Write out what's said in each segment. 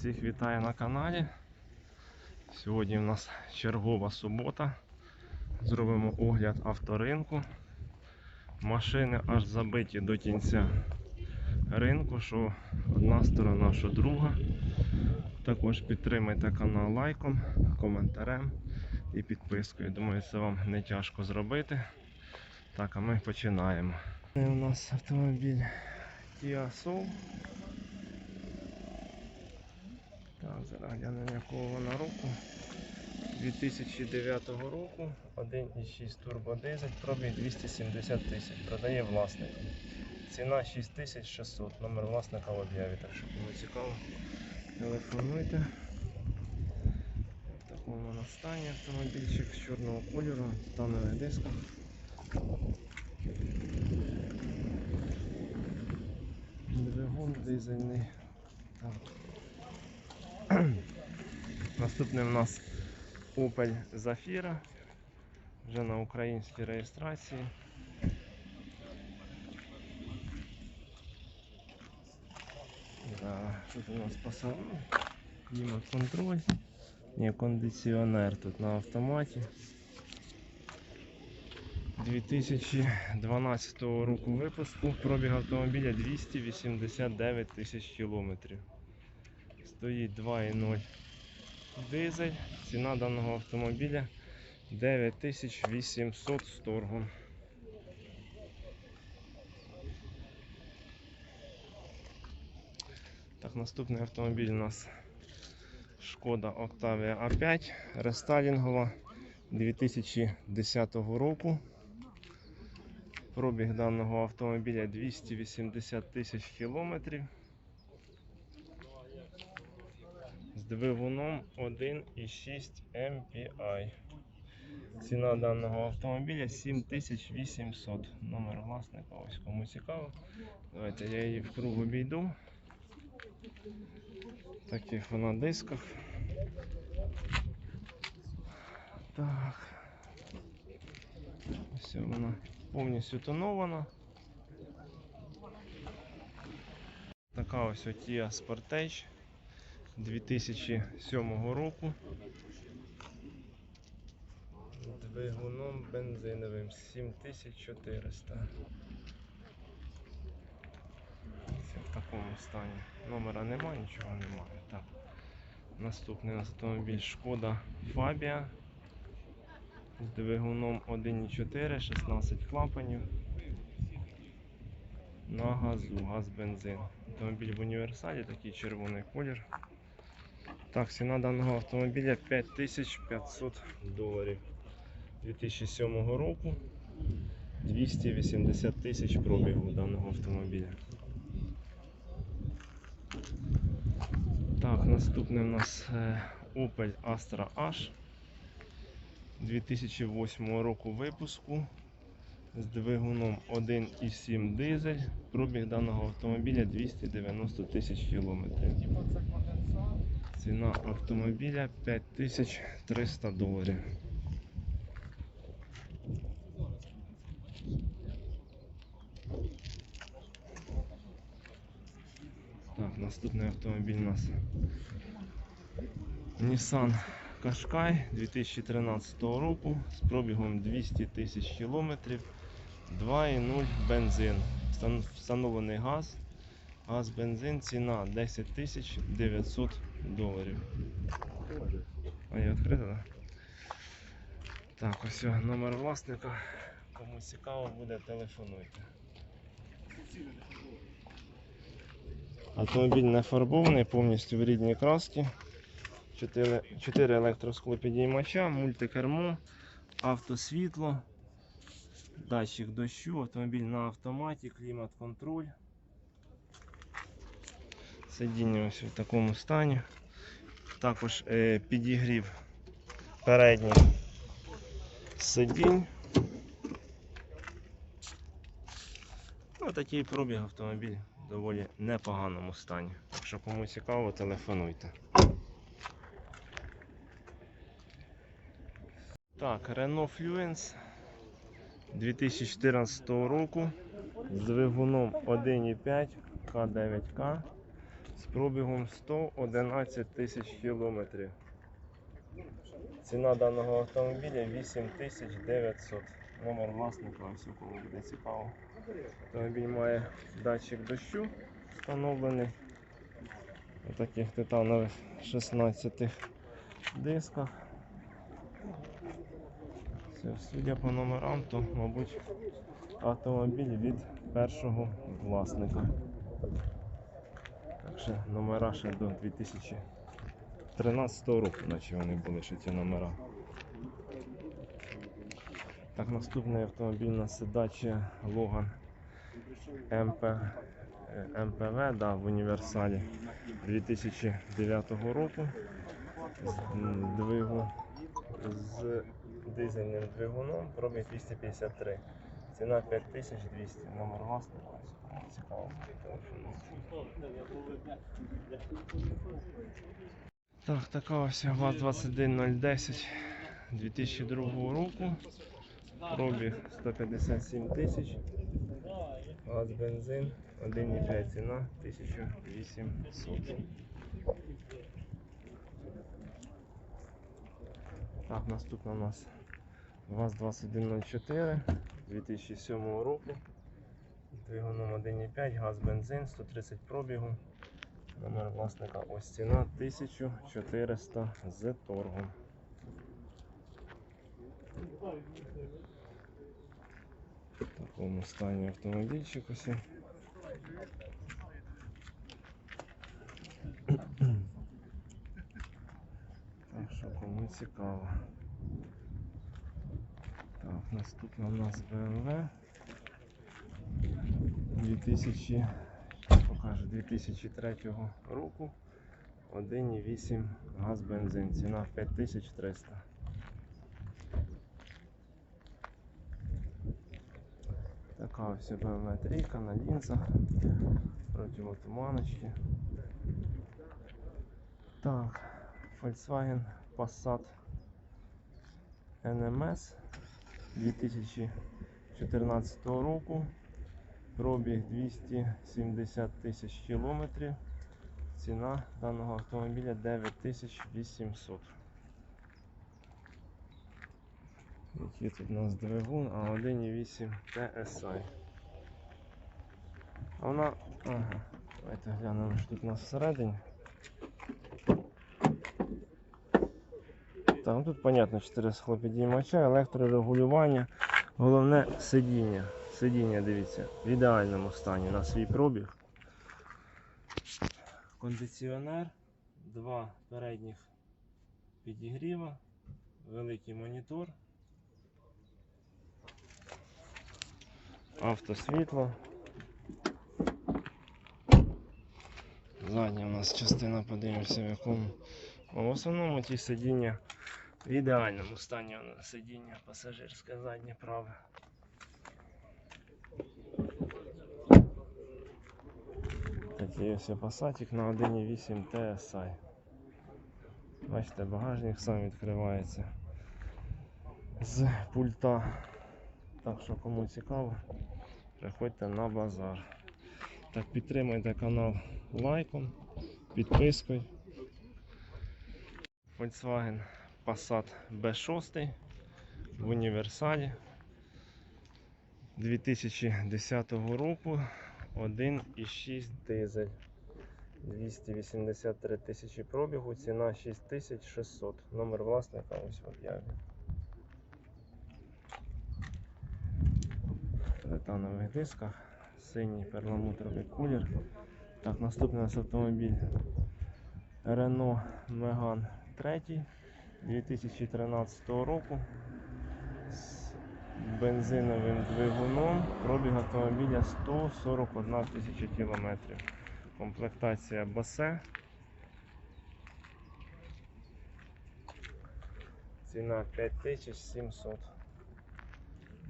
Всіх вітаю на каналі. Сьогодні у нас чергова субота. Зробимо огляд авторинку. Машини аж забиті до кінця ринку, що одна сторона, що друга. Також підтримайте канал лайком, коментарем і підпискою. Думаю, це вам не тяжко зробити. Так, а ми починаємо. Це у нас автомобіль Kia Soul. Так, зараз глянемо якого вона року. 2009 року 1,6 турбодизель, пробіг 270 тисяч. Продає власник. Ціна 6600, номер власника в об'яві, так що кому цікаво, телефонуйте. В такому вона стані автомобільчик з чорного кольору, титанових дисках. Двигун дизельний. Так. Наступний у нас Opel Zafira. Вже на українській реєстрації. Да, тут у нас салону. Клімат-контроль. Ні, кондиціонер тут на автоматі. 2012 року випуску. Пробіг автомобіля 289 тисяч кілометрів. Стоїть 2,0 дизель. Ціна даного автомобіля 9800 з. Так, наступний автомобіль у нас Шкода Octavia A5 рестайлінгова 2010 року. Пробіг даного автомобіля 280 тисяч кілометрів. З двигуном 1,6 MPI. Ціна даного автомобіля 7800. Номер власника, ось кому цікаво. Давайте я її в круг обійду. Таких вона дисках. Так. Ось вона повністю тонована. Така ось Kia Sportage 2007 року. Двигуном бензиновим 7400. Це в такому стані. Номера нема, нічого немає. Так. Наступний автомобіль Шкода Фабія з двигуном 1.4, 16 клапанів. На газу, газ бензин. Автомобіль в універсалі, такий червоний колір. Так, ціна даного автомобіля 5500 доларів 2007 року. 280 тисяч пробігу даного автомобіля. Так, наступний у нас е, Opel Astra H 2008 року випуску з двигуном 1,7 дизель. Пробіг даного автомобіля 290 тисяч кілометрів. Ціна автомобіля 5300 доларів. Так, наступний автомобіль у нас Nissan Qashqai 2013 року з пробігом 200 тисяч кілометрів, 2,0 бензин. Встановлений газ. Газ бензин, ціна 10 тисяч 900 доларів. А я відкрита, так? Так, ось номер власника. Кому цікаво буде, телефонуйте. Автомобіль не фарбований, повністю в рідній красці. 4, 4 електросклопідіймача, мультикермо, автосвітло, датчик дощу, автомобіль на автоматі, клімат-контроль. Сидіння ось в такому стані. Також е, підігрів передніх сидінь. Ну, такий пробіг автомобіль в доволі непоганому стані. Якщо кому цікаво, телефонуйте. Так, Renault Fluence 2014 року з двигуном 1.5 К9К з пробігом 111 тисяч кілометрів. Ціна даного автомобіля 8900. Номер власника, ось у кого буде цікаво. Автомобіль має датчик дощу встановлений. У таких титанових 16 дисках. Все, судя по номерам, то, мабуть, автомобіль від першого власника. Так номера ще до 2013 року, наче вони були ще ці номера. Так, наступний автомобіль це Dacia Logan МП, е, МПВ да, в універсалі 2009 року. З, м, двигун, з дизельним двигуном, пробіг 253. Ціна 5200, номер власника. Так, така ось ВАЗ-21010 2002 року. Пробіг 157 тисяч. Газ бензин 1,5 ціна 1800. Так, наступна у нас ВАЗ-2104 2007 року. Двигуном 1,5, газ бензин, 130 пробігу. Номер власника ось ціна 1400 з торгом. В такому стані автомобільчик ось. Так що кому цікаво. Так, наступна у нас BMW 2000, покажу, 2003 року. 1,8 газ бензин. Ціна 5300. Така ось 3 на лінзах. Противотуманочки. Так, Volkswagen Passat NMS 2014 року. Пробіг 270 тисяч кілометрів. Ціна даного автомобіля 9800. Який тут у нас двигун, а 1,8 TSI. Вона. Ага. Давайте глянемо, що тут у нас всередині. Так, ну тут понятно 4 схлопідіймача, електрорегулювання. Головне сидіння. Сидіння, дивіться, в ідеальному стані на свій пробіг. Кондиціонер, два передніх підігріва, великий монітор, автосвітло. Задня у нас частина, подивимося в якому. А В основному ті сидіння в ідеальному стані у нас сидіння пасажирське заднє праве. Такий ось пасатик на 1,8 TSI. Бачите, багажник сам відкривається з пульта. Так що кому цікаво, приходьте на базар. Так, підтримуйте канал лайком, підпискою. Volkswagen Passat B6 в універсалі 2010 року 1,6 дизель. 283 тисячі пробігу, ціна 6600. Номер власника ось в об'яві. В титанових дисках, синій перламутровий колір. Так, наступний у нас автомобіль Renault Megane 3 2013 року бензиновим двигуном. Пробіг автомобіля 141 тисяча кілометрів. Комплектація Bose. Ціна 5700.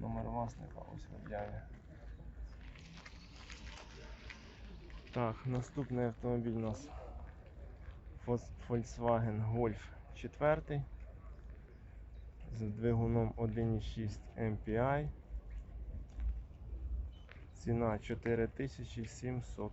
Номер власника ось в об'яві. Так, наступний автомобіль у нас Volkswagen Golf 4 з двигуном 1,6 MPI. Ціна 4700.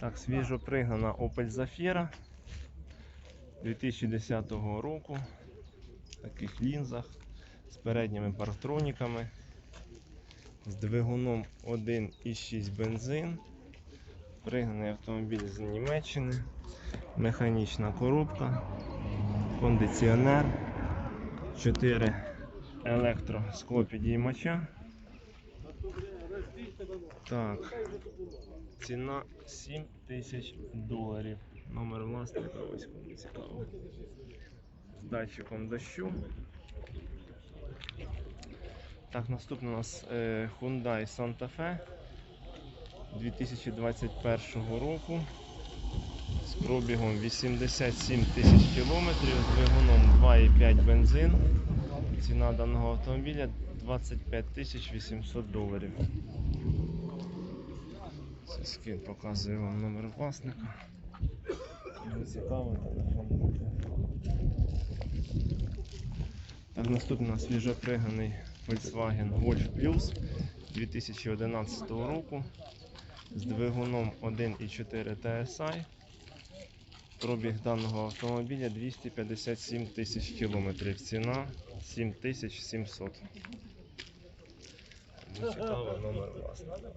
Так, свіжо пригнана Opel Zafira 2010 року. В таких лінзах з передніми парктроніками, з двигуном 1,6 бензин. Пригнаний автомобіль з Німеччини механічна коробка, кондиціонер, 4 електросклопідіймача. Так, ціна 7 тисяч доларів. Номер власника, ось кому цікаво. З датчиком дощу. Так, наступний у нас е, Hyundai Santa Fe 2021 року з пробігом 87 тисяч кілометрів, з двигуном 2,5 бензин. Ціна даного автомобіля 25 тисяч 800 доларів. Це скін показує вам номер власника. Цікаво, телефон. Так, наступний у нас свіжоприганий Volkswagen Golf Plus 2011 року з двигуном 1,4 TSI. Пробіг даного автомобіля 257 тисяч кілометрів. Ціна 7700. Кому Цікаво номер власника.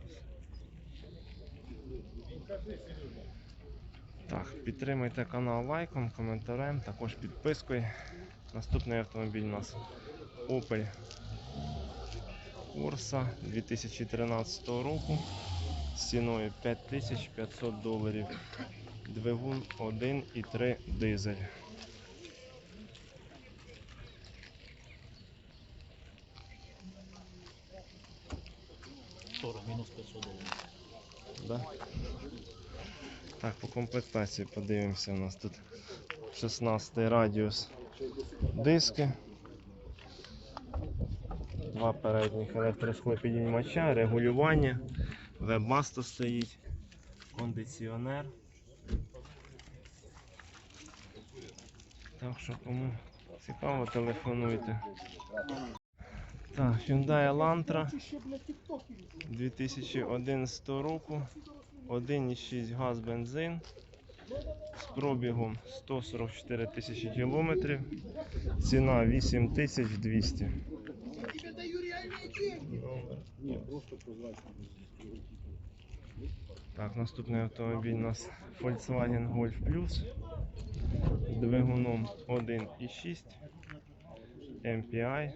Так, підтримуйте канал лайком, коментарем, також підпискою. Наступний автомобіль у нас Opel Corsa 2013 року з ціною 5500 доларів. Двигун 1,3 дизель. мінус 500 доларів. Да? Так, по комплектації подивимося. У нас тут 16 радіус диски. Два передніх електросклопідіймача, регулювання, вебмасто стоїть, кондиціонер. Так що кому цікаво, телефонуйте. Так, Hyundai Elantra 2011 року. 1,6 газ бензин з пробігом 144 тисячі кілометрів. Ціна 8200. Так, наступний автомобіль у нас Volkswagen Golf Plus з двигуном 1,6 MPI.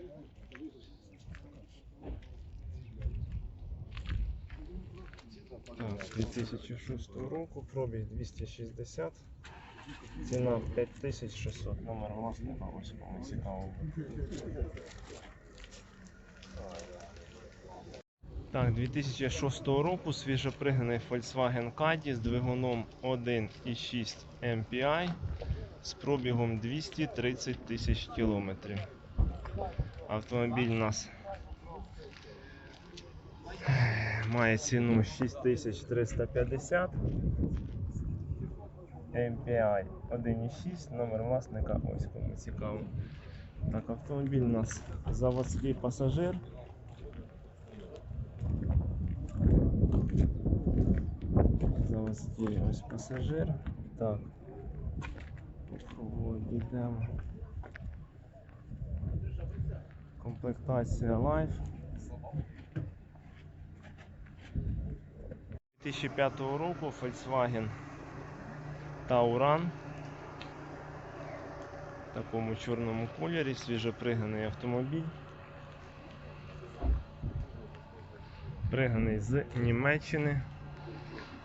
Так, 2006 року, пробіг 260, ціна 5600, номер власника, ось кому цікаво. Так, 2006 року свіжопригнаний Volkswagen Caddy з двигуном 1,6 MPI з пробігом 230 тисяч кілометрів. Автомобіль у нас має ціну 6350 MPI 1.6, номер власника, ось кому цікаво. Так, автомобіль у нас заводський пасажир. Заводський ось пасажир. Так. Йдемо. Комплектація Life. 2005 року Volkswagen Tauran в такому чорному кольорі, свіжоприганий автомобіль. Приганий з Німеччини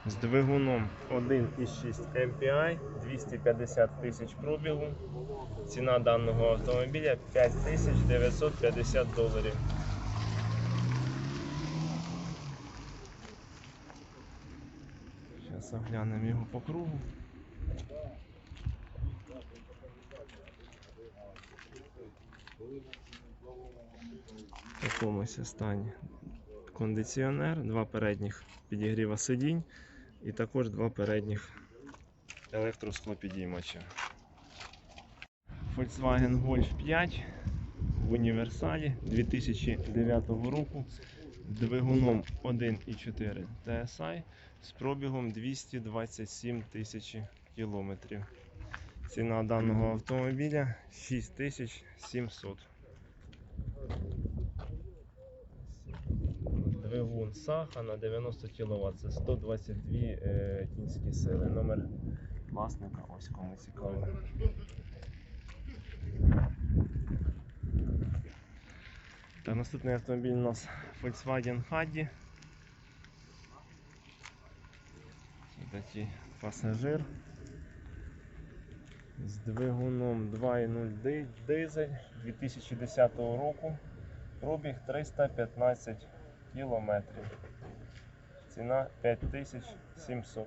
з двигуном 1,6 MPI, 250 тисяч пробігу. Ціна даного автомобіля 5950 доларів. Зараз оглянемо його по кругу. В такому стані кондиціонер, два передніх підігріва сидінь і також два передніх електросклопідіймача. Volkswagen Golf 5 в універсалі 2009 року двигуном 1,4 TSI з пробігом 227 тисяч кілометрів. Ціна даного автомобіля 6700. Двигун Саха на 90 кВт. Це 122 е, кінські сили. Номер власника, ось кому цікаво. Та наступний автомобіль у нас Volkswagen Caddy. Такий пасажир з двигуном 2.0 дизель 2010 року. Пробіг 315 кілометрів. Ціна 5700.